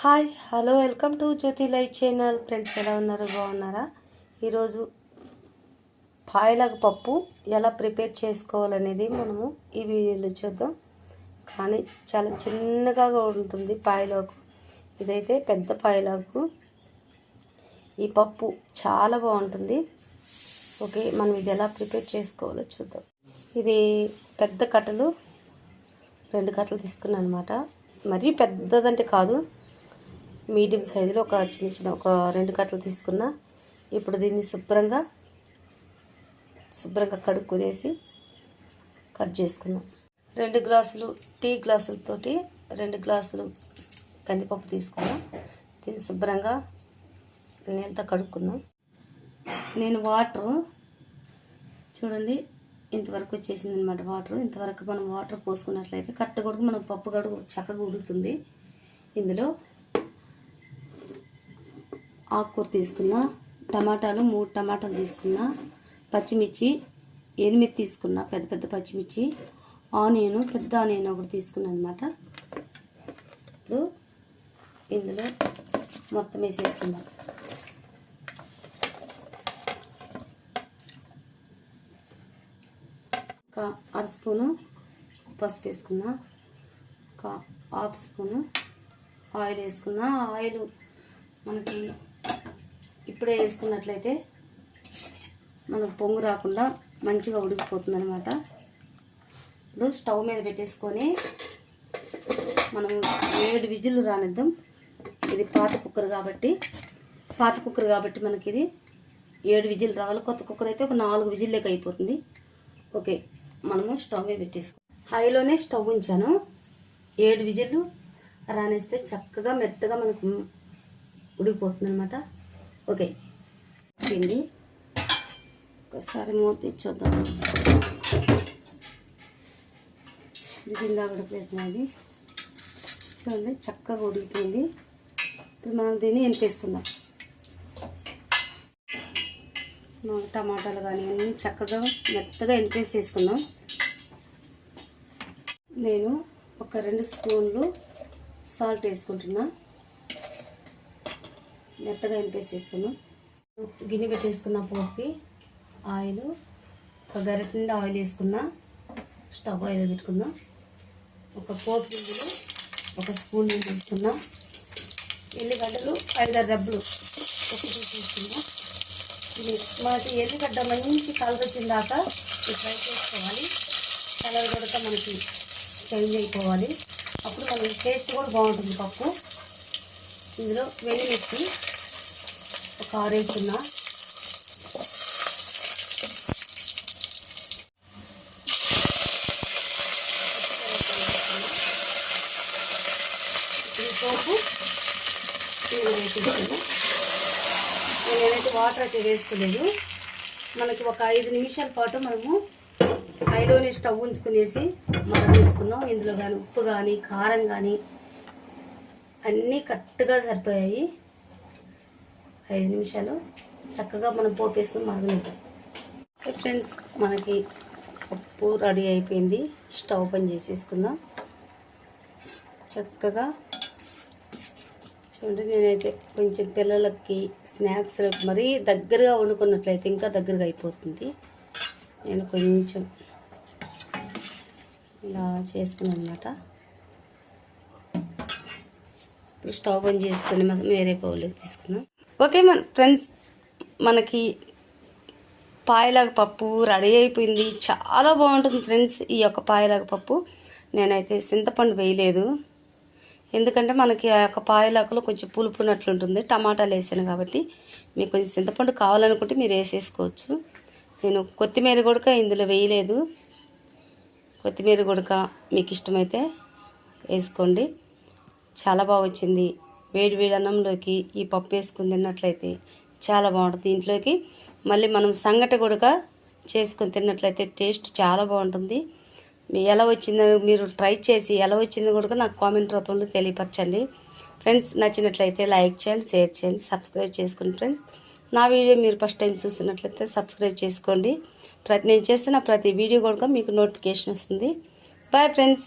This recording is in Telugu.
Hi hello welcome to Jyothi live channel. Friends ఎలా ఉన్నారు? బాగున్నారా? ఈరోజు పాయలాగ పప్పు ఎలా ప్రిపేర్ చేసుకోవాలనేది మనము ఈ వీడియోలో చూద్దాం. కానీ చాలా చిన్నగా ఉంటుంది పాయలాకు. ఇదైతే పెద్ద పాయలాకు. ఈ పప్పు చాలా బాగుంటుంది. ఓకే మనం ఇది ఎలా ప్రిపేర్ చేసుకోవాలో చూద్దాం. ఇది పెద్ద కట్టలు. రెండు కట్టలు తీసుకున్నాను అనమాట మరీ పెద్దదంటే కాదు. మీడియం సైజులో ఒక చిన్న చిన్న ఒక రెండు కట్టలు తీసుకున్నా ఇప్పుడు దీన్ని శుభ్రంగా శుభ్రంగా కడుక్కునేసి కట్ చేసుకుందాం రెండు గ్లాసులు టీ గ్లాసులతోటి రెండు గ్లాసులు కందిపప్పు తీసుకున్నాం. దీన్ని శుభ్రంగా నీళ్ళతో కడుక్కుందాం నేను వాటర్ చూడండి ఇంతవరకు వచ్చేసింది అనమాట వాటర్. ఇంతవరకు మనం వాటర్ పోసుకున్నట్లయితే కట్ట కొడుకు మనం పప్పు గడుగు చక్కగా ఉడుకుతుంది. ఇందులో ఆకుకూర తీసుకున్నా టమాటాలు మూడు టమాటాలు తీసుకున్నా పచ్చిమిర్చి ఎనిమిది తీసుకున్నా పెద్ద పెద్ద పచ్చిమిర్చి ఆనియన్ పెద్ద ఆనియన్ ఒకటి తీసుకున్నాను అనమాట ఇప్పుడు ఇందులో మొత్తం వేసేసుకుందాం. ఒక అర స్పూను పసుపు వేసుకున్నా ఒక హాఫ్ స్పూను ఆయిల్ వేసుకున్నా. ఆయిల్ మనకి ఇప్పుడే వేసుకున్నట్లయితే మనకు పొంగు రాకుండా మంచిగా ఉడికిపోతుంది అనమాట ఇప్పుడు స్టవ్ మీద పెట్టేసుకొని మనం ఏడు విజిల్లు రానిద్దాం. ఇది పాత కుక్కర్ కాబట్టి పాత కుక్కర్ కాబట్టి మనకి ఇది ఏడు విజిల్ రావాలి. కొత్త కుక్కర్ అయితే ఒక నాలుగు విజిల్లేక అయిపోతుంది. ఓకే మనము స్టవ్ మీద పెట్టేసుకో హైలోనే స్టవ్ ఉంచాను. ఏడు విజిల్లు రానేస్తే చక్కగా మెత్తగా మనకు ఉడికిపోతుంది అనమాట ఓకే. పిండి ఒకసారి మూత ఇచ్చొద్దాం ఇది కింద ఉడికేసినది చూడండి చక్కగా ఉడికిపోయింది. ఇప్పుడు మనం దీన్ని ఎనిపేసుకుందాం మనం టమాటాలు కానీ అన్నీ చక్కగా మెత్తగా ఎనిపేసి చేసుకుందాం. నేను ఒక రెండు స్పూన్లు సాల్ట్ వేసుకుంటున్నా. మెత్తగా ఎనిపేసి వేసుకున్నాం గిన్నె పెట్టేసుకున్న పోపుకి ఆయిల్ ఒక గరిట నిండా ఆయిల్ వేసుకున్నా స్టవ్ ఆయిల్ పెట్టుకుందాం. ఒక పోపు గింజలు ఒక స్పూన్ నీళ్ళు తీసుకున్నా ఎల్లిగడ్డలు ఐదారు డబ్బులు ఒక తీసుకున్నా ఇది మనకి ఎల్లిగడ్డ మంచి కలర్ వచ్చిన దాకా ఫ్రై చేసుకోవాలి. కలర్ కూడా మనకి చేంజ్ అయిపోవాలి. అప్పుడు మనకి టేస్ట్ కూడా బాగుంటుంది పప్పు. ఇందులో వెల్లిమిర్చి ఒక ఆరు పోపు ఇందులో నేనైతే వాటర్ అయితే వేసుకోలేదు. మనకి ఒక ఐదు నిమిషాల పాటు మనము ఐదోని స్టవ్ ఉంచుకునేసి మరగించుకున్నాం ఇందులో కానీ ఉప్పు కానీ కారం కానీ అన్నీ కరెక్ట్గా సరిపోయాయి. ఐదు నిమిషాలు చక్కగా మనం పోపు వేసుకుని మరగనిద్దాం. ఫ్రెండ్స్ మనకి పప్పు రెడీ అయిపోయింది. స్టవ్ ఓపెన్ చేసేసుకుందాం. చక్కగా చూడండి నేనైతే కొంచెం పిల్లలకి స్నాక్స్ మరీ దగ్గరగా వండుకున్నట్లయితే ఇంకా దగ్గరగా అయిపోతుంది. నేను కొంచెం ఇలా చేసుకున్నాను అనమాట ఇప్పుడు స్టవ్ ఆన్ చేసుకొని మనం వేరే బౌల్లోకి తీసుకున్నాం ఓకే మన ఫ్రెండ్స్ మనకి పాయలాగ పప్పు రెడీ అయిపోయింది. చాలా బాగుంటుంది ఫ్రెండ్స్ ఈ యొక్క పాయలాగ పప్పు. నేనైతే చింతపండు వేయలేదు. ఎందుకంటే మనకి ఆ యొక్క పాయలాకులో కొంచెం పులుపునట్లు ఉంటుంది. టమాటాలు వేసాను కాబట్టి మీకు కొంచెం చింతపండు కావాలనుకుంటే మీరు వేసేసుకోవచ్చు. నేను కొత్తిమీర గుడక ఇందులో వేయలేదు. కొత్తిమీర గుడక మీకు ఇష్టమైతే వేసుకోండి. చాలా బాగా వచ్చింది. వేడి వేడి అన్నంలోకి ఈ పప్పు వేసుకుని తిన్నట్లయితే చాలా బాగుంటుంది. దీంట్లోకి మళ్ళీ మనం సంగట కూడా చేసుకుని తిన్నట్లయితే టేస్ట్ చాలా బాగుంటుంది. ఎలా వచ్చిందో మీరు ట్రై చేసి ఎలా వచ్చిందో కూడా నాకు కామెంట్ రూపంలో తెలియపరచండి. ఫ్రెండ్స్ నచ్చినట్లయితే లైక్ చేయండి షేర్ చేయండి సబ్స్క్రైబ్ చేసుకోండి ఫ్రెండ్స్. నా వీడియో మీరు ఫస్ట్ టైం చూస్తున్నట్లయితే సబ్స్క్రైబ్ చేసుకోండి. ప్రతి నేను చేస్తున్న ప్రతి వీడియో కూడా మీకు నోటిఫికేషన్ వస్తుంది. Bye friends